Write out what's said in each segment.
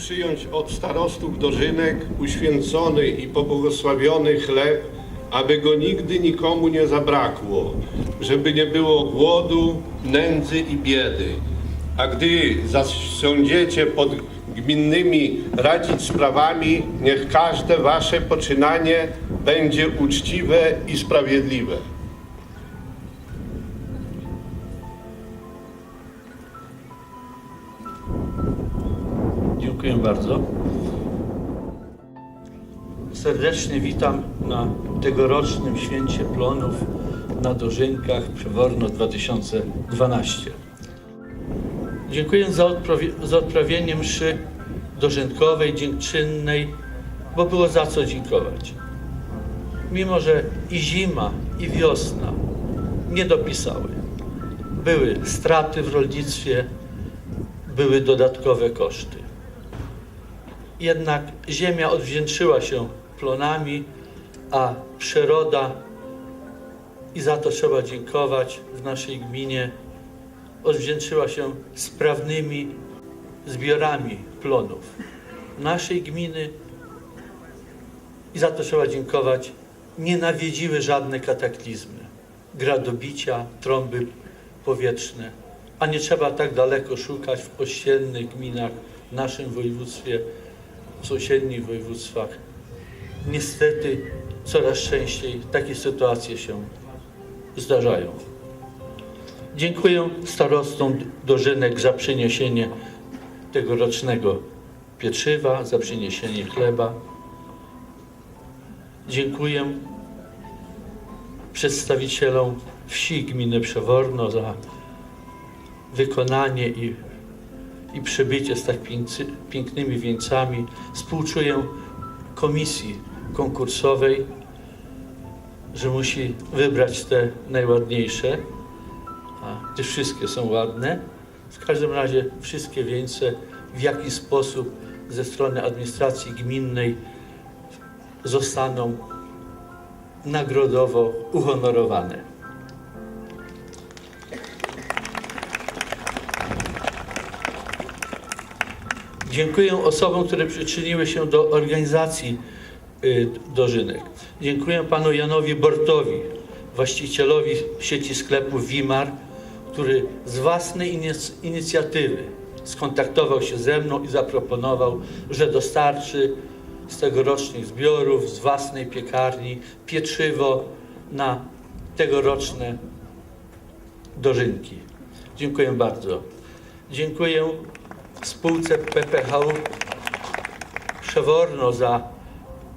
przyjąć od starostów dożynek uświęcony i pobłogosławiony chleb, aby go nigdy nikomu nie zabrakło, żeby nie było głodu, nędzy i biedy. A gdy zasiądziecie pod gminnymi radzić sprawami, niech każde wasze poczynanie będzie uczciwe i sprawiedliwe. Dziękuję bardzo. Serdecznie witam na tegorocznym Święcie Plonów na Dożynkach Przeworno 2012. Dziękuję za, za odprawienie mszy dożynkowej, dziękczynnej, bo było za co dziękować. Mimo, że i zima, i wiosna nie dopisały. Były straty w rolnictwie, były dodatkowe koszty. Jednak ziemia odwdzięczyła się plonami, a przyroda, i za to trzeba dziękować w naszej gminie, odwdzięczyła się sprawnymi zbiorami plonów naszej gminy. I za to trzeba dziękować. Nie nawiedziły żadne kataklizmy, gradobicia, trąby powietrzne, a nie trzeba tak daleko szukać w ościennych gminach w naszym województwie, w sąsiednich województwach. Niestety coraz częściej takie sytuacje się zdarzają. Dziękuję starostom Dożynek za przyniesienie tegorocznego pieczywa, za przyniesienie chleba. Dziękuję przedstawicielom wsi gminy Przeworno za wykonanie i, i przybycie z tak pięknymi wieńcami. Współczuję komisji konkursowej, że musi wybrać te najładniejsze, a te wszystkie są ładne. W każdym razie wszystkie wieńce w jaki sposób ze strony administracji gminnej zostaną nagrodowo uhonorowane. Dziękuję osobom, które przyczyniły się do organizacji y, dożynek. Dziękuję panu Janowi Bortowi, właścicielowi sieci sklepów Wimar, który z własnej inic- inicjatywy skontaktował się ze mną i zaproponował, że dostarczy z tegorocznych zbiorów, z własnej piekarni pieczywo na tegoroczne dożynki. Dziękuję bardzo. Dziękuję spółce PPH Przeworno za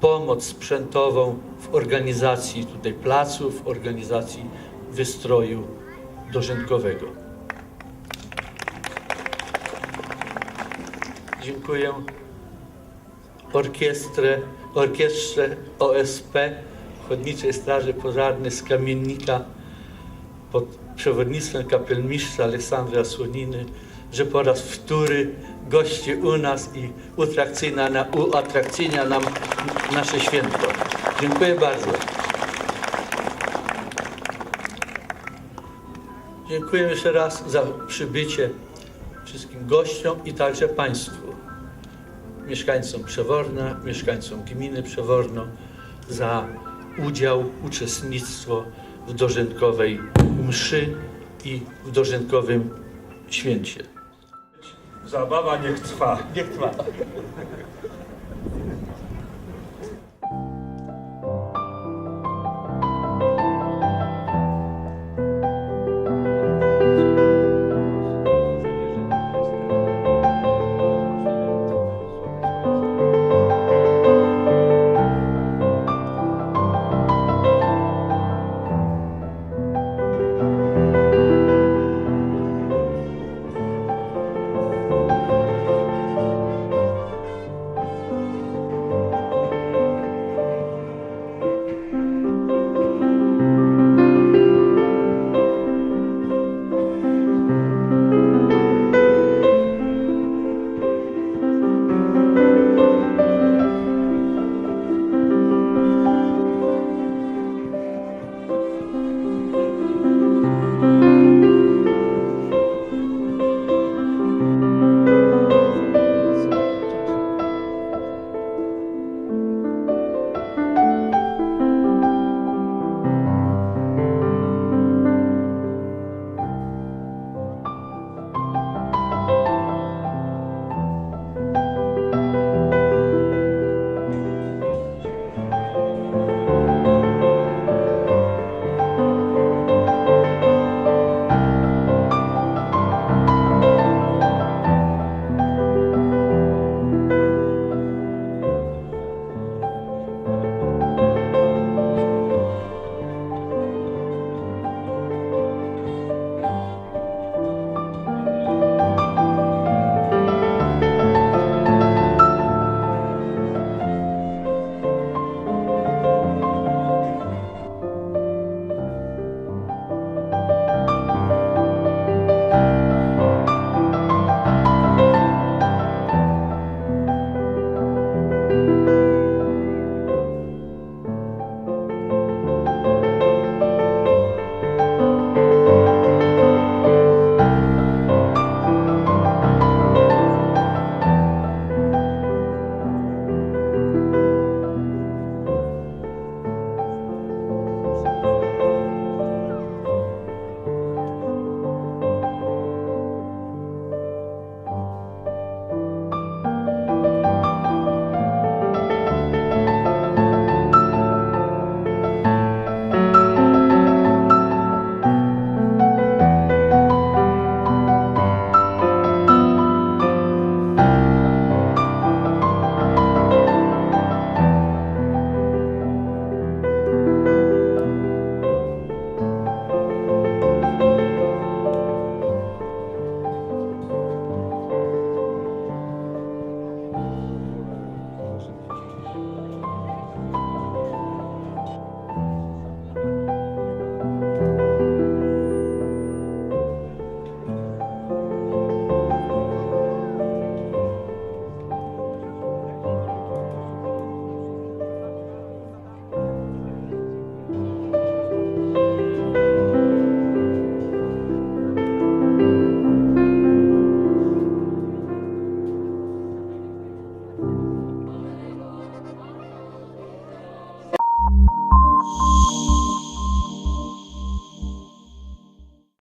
pomoc sprzętową w organizacji tutaj placów, w organizacji wystroju dożynkowego. Dziękuję orkiestrę, orkiestrze OSP Ochotniczej Straży Pożarnej z Kamiennika pod przewodnictwem kapelmistrza Aleksandra Słoniny, że po raz wtóry gości u nas i uatrakcyjnia, na, uatrakcyjnia nam nasze święto. Dziękuję bardzo. Dziękuję jeszcze raz za przybycie wszystkim gościom i także Państwu, mieszkańcom Przeworna, mieszkańcom gminy Przeworno za udział, uczestnictwo w dożynkowej mszy i w dożynkowym święcie. Zabawa niech trwa. Niech trwa.